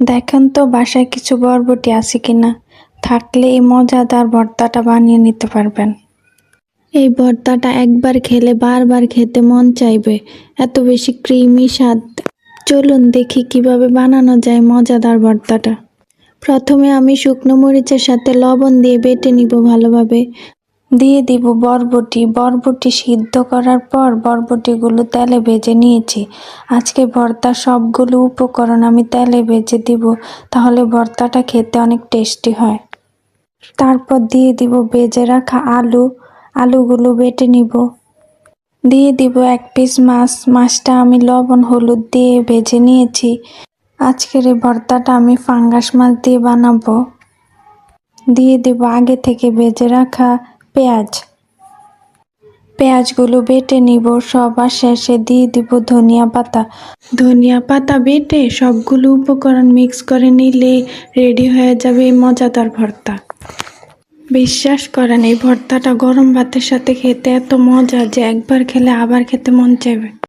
দেখেন তো বাসায় কিছু বরবটি আছে কিনা। থাকলে এই মজাদার ভর্তাটা বানিয়ে নিতে পারবেন। এই ভর্তাটা একবার খেলে বারবার খেতে মন চাইবে। এত বেশি ক্রিমি স্বাদ। চলুন দেখি কীভাবে বানানো যায় মজাদার ভর্তাটা। প্রথমে আমি শুকনো মরিচের সাথে লবণ দিয়ে বেটে নিব ভালোভাবে। দিয়ে দিব বরবটি। বরবটি সিদ্ধ করার পর বরবটিগুলো তেলে ভেজে নিয়েছি। আজকে ভর্তা সবগুলো উপকরণ আমি তেলে ভেজে দিব, তাহলে ভর্তাটা খেতে অনেক টেস্টি হয়। তারপর দিয়ে দিব ভেজে রাখা আলু। আলুগুলো বেটে নিব। দিয়ে দিব এক পিস মাছ। মাছটা আমি লবণ, হলুদ দিয়ে ভেজে নিয়েছি। আজকের এই ভর্তাটা আমি ফাঙ্গাস মাছ দিয়ে বানাবো। দিয়ে দেব আগে থেকে ভেজে রাখা পেঁয়াজ। পেঁয়াজগুলো বেটে নিব, সবার শেষে দিয়ে দিব ধনিয়া পাতা। ধনিয়া পাতা বেটে সবগুলো উপকরণ মিক্স করে নিলে রেডি হয়ে যাবে এই মজাদার ভর্তা। বিশ্বাস করেন, এই ভর্তাটা গরম ভাতের সাথে খেতে এত মজা যে একবার খেলে আবার খেতে মন চাইবে।